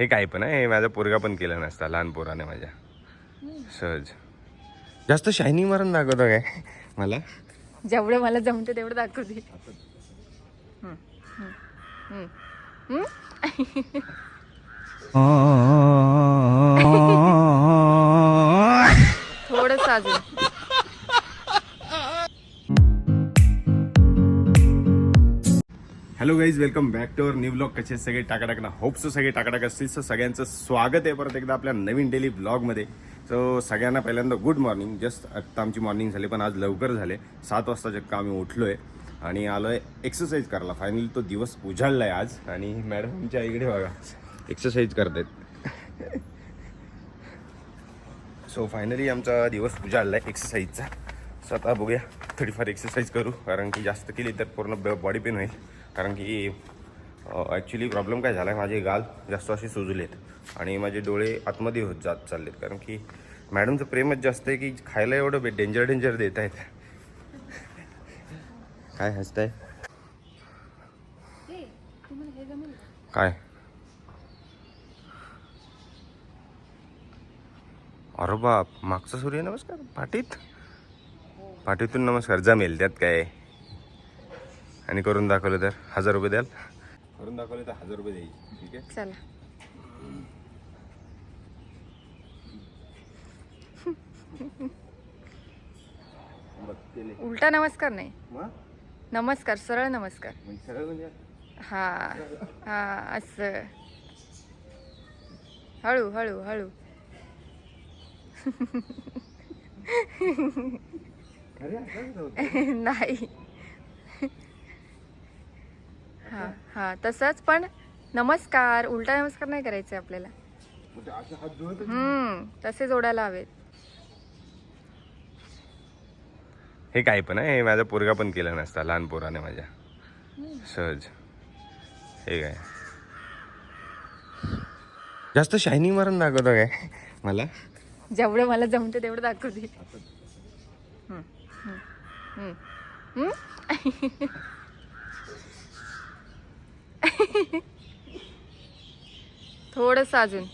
हे काय पण आहे. हे माझा पोरगा पण केलं नसता लहान पोराने माझ्या. सहज. जास्त शायनिंग मारून दाखवतो काय? मला? जेवढं मला जमते तेवढं दाखवते? थोडंसं अजून. Hello guys welcome back to our new blog कसे सगळे टाकाटाक ना होप्स सगळे टाकाटाक असतील. सो सगळ्यांचं स्वागत आहे परत एकदा आपल्या नवीन डेली ब्लॉगमध्ये सो सगळ्यांना पहिल्यांदा गुड मॉर्निंग जस्ट आत्ता आमची मॉर्निंग झाली पण आज लवकर झाले. सात वाजता चक्क आम्ही उठलो आहे आणि आलो आहे एक्सरसाइज करायला. फायनली तो दिवस उजाडला आहे आज. आणि मॅडम आमच्या इकडे बघा एक्सरसाइज करतायत. सो फायनली आमचा दिवस उजाडला आहे एक्सरसाइजचा सो आता बघूया थोडीफार एक्सरसाइज करू. कारण की जास्त केली तर पूर्ण बॉडी पेन होईल. कारण की ॲक्च्युली प्रॉब्लेम काय झाला आहे माझे गाल जास्त असे सुजलेत आणि माझे डोळे आतमध्ये होत जात चाललेत. कारण की मॅडमचं प्रेमच जास्त आहे की खायला एवढं डेंजर डेंजर देत आहेत. काय हसताय? काय? अरे बाप मागचा सूर्य नमस्कार? पाठीत? पाठीतून नमस्कार जमेल त्यात काय? आणि करून दाखवलं तर हजार रुपये द्याल. करून दाखवले तर हजार रुपये द्यायचे. ठीक आहे? चला. उलटा नमस्कार नाही. मग नमस्कार सरळ नमस्कार. म्हणजे सरळ म्हणजे? हा हा असं. हळू हळू हळू. नाही. हा हा. तसंच पण नमस्कार उलटा नमस्कार नाही करायचे आपल्याला. म्हणजे हम्म तसे जोडायला हवेत. हे काय पण आहे. हे माझा पोरगा पण केलं नसता लहान पोराने माझ्या. सहज. हे काय? जास्त शायनिंग मारून दाखवतो काय? मला? जेवढं मला जमते तेवढं दाखवते. हम्म, हम्म, हम्म. थोडस थोडंसं अजून.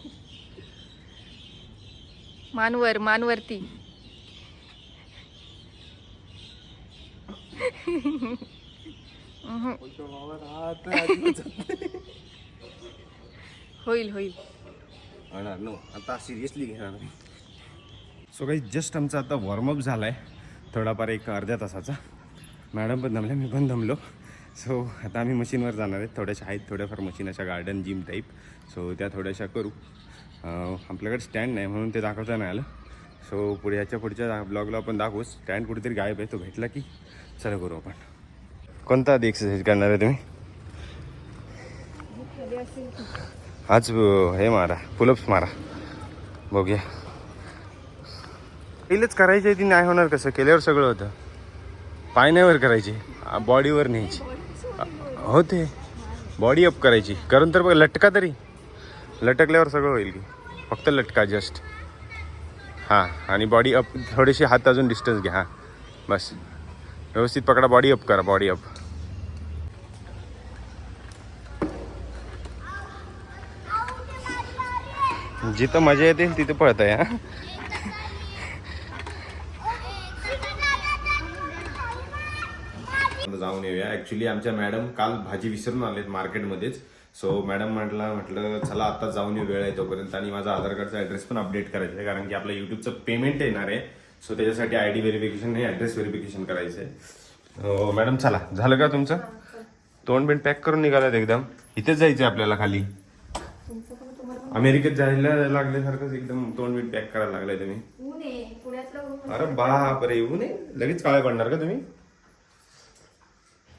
मानवर मानवरती. होईल होईल. होणार नो. आता सिरियसली घेणार सो काही जस्ट आमचा आता वॉर्मअप झाला आहे थोडाफार एक अर्ध्या तासाचा. मॅडम पण दमल्या मी पण दमलो सो आता आम्ही मशीनवर जाणार आहेत. थोड्याशा आहेत थोड्याफार मशीन अशा गार्डन जिम टाईप सो त्या थोड्याशा करू. आपल्याकडे स्टँड नाही म्हणून ते दाखवता नाही आलं. सो पुढे ह्याच्या पुढच्या ब्लॉगला आपण दाखवू. स्टँड कुठेतरी गायब आहे तो भेटला की चला करू आपण. कोणता आधी एक्सरसाइज करणार आहे तुम्ही? आज हे मारा पुलअप्स मारा. बघूया. पहिलेच करायची ती नाही होणार कसं? केल्यावर सगळं होतं. पाय करायची. बॉडीवर न्यायची. हो ते. बॉडी अप करायची. करून तर बघ लटका तरी. लटकल्यावर सगळं होईल की. फक्त लटका जस्ट हां आणि बॉडी अप थोडेसे हात अजून डिस्टन्स घ्या हां. बस. व्यवस्थित पकडा बॉडी अप करा बॉडी अप जिथं मजा येते तिथं पळत आहे हां. जाऊन येऊया. ऍक्च्युली आमच्या मॅडम काल भाजी विसरून आलेत मार्केटमध्येच सो मॅडम म्हटलं म्हटलं चला आता जाऊन येऊ वेळ आहे तोपर्यंत. आणि माझा आधार कार्डचा ऍड्रेस पण अपडेट करायचा आहे. कारण की आपलं युट्यूबचं पेमेंट येणार आहे. सो त्याच्यासाठी आय डी व्हेरिफिकेशन आणि ऍड्रेस व्हेरिफिकेशन करायचं आहे. मॅडम चला. झालं का तुमचं? तोंड बिंड पॅक करून निघालात एकदम. इथेच जायचं आहे आपल्याला खाली. अमेरिकेत जायला लागल्यासारखंच एकदम तोंड बिंड पॅक करायला लागलाय तुम्ही. अरे बापरे येऊ नये लगेच काळे पडणार का तुम्ही?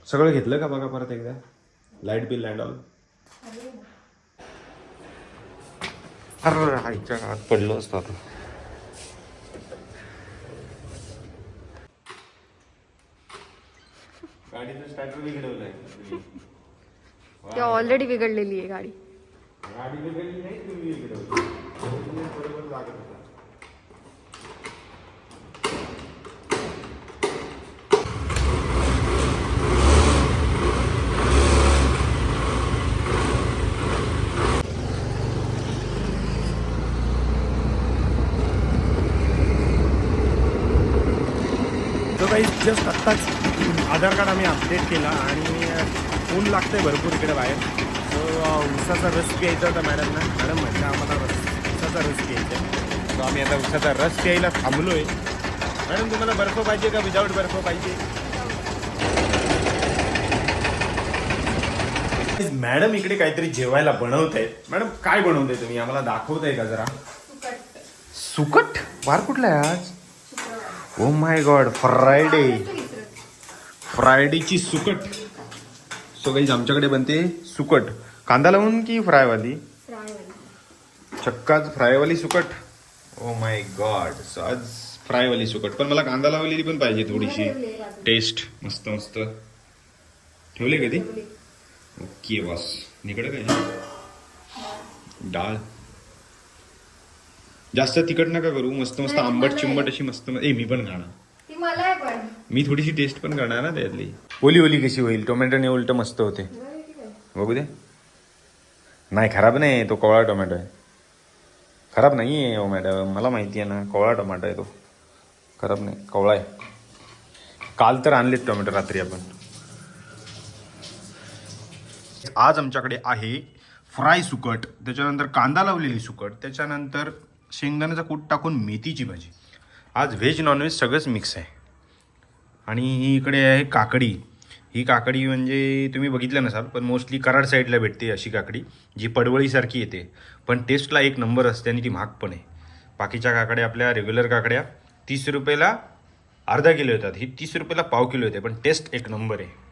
सगळं घेतलं का बघा परत एकदा? लाईट बिल लँड ऑल अरे आईच्या पडलो असतो आता. गाडीचं स्टार्टर बिघडवलंय. ऑलरेडी बिघडलेली आहे गाडी. गाडी बिघडली नाही तुम्ही बिघडवली. बरोबर लागत होता. काही जस्ट आत्ताच आधार कार्ड आम्ही अपडेट केला आणि ऊन लागतंय भरपूर इकडे बाहेर. सो उसाचा रस प्यायचा होता मॅडमना मॅडम म्हणजे आम्हाला रस उसाचा रस प्यायचा आहे. सो आम्ही आता उसाचा रस प्यायला थांबलो आहे मॅडम तुम्हाला बर्फ पाहिजे का? विदाऊट बर्फ पाहिजे? मॅडम इकडे काहीतरी जेवायला बनवत आहेत मॅडम काय बनवताय तुम्ही? आम्हाला दाखवताय का जरा? सुकट. वार कुठला आहे आज? ओ माय गॉड फ्रायडे फ्रायडेची सुकट. सो गाईज आमच्याकडे बनते सुकट. कांदा लावून की फ्रायवाली? चक्काच फ्रायवाली सुकट. ओ माय गॉड सो आज फ्रायवाली सुकट. पण मला कांदा लावलेली पण पाहिजे थोडीशी. टेस्ट मस्त मस्त. ठेवले कधी ओके बॉस. निकडे काय? डाळ. जास्त तिखट नका करू मस्त मस्त आंबट चिंबट अशी मस्त ए मी पण खाणार. मला पण. मी थोडीशी टेस्ट पण करणार ना त्यातली. ओली ओली कशी होईल? टोमॅटोने उलट मस्त होते. बघू दे. नाही खराब नाही तो कोवळा टोमॅटो आहे. खराब नाही आहे हो मॅडम मला माहिती आहे ना कोवळा टोमॅटो आहे तो. खराब नाही कोवळा आहे. काल तर आणलेत टोमॅटो रात्री आपण. आज आमच्याकडे आहे फ्राय सुकट त्याच्यानंतर कांदा लावलेली सुकट त्याच्यानंतर शेंगदाण्याचा कूट टाकून मेथीची भाजी. आज व्हेज नॉनव्हेज सगळंच मिक्स आहे. आणि ही इकडे आहे काकडी. ही काकडी म्हणजे तुम्ही बघितलं नसाल पण मोस्टली कराड साईडला भेटते अशी काकडी जी पडवळीसारखी येते. पण टेस्टला एक नंबर असते आणि ती महाग पण आहे. बाकीच्या काकड्या आपल्या रेग्युलर काकड्या तीस रुपयाला अर्धा किलो येतात. ही तीस रुपयाला पाव किलो येते पण टेस्ट एक नंबर आहे.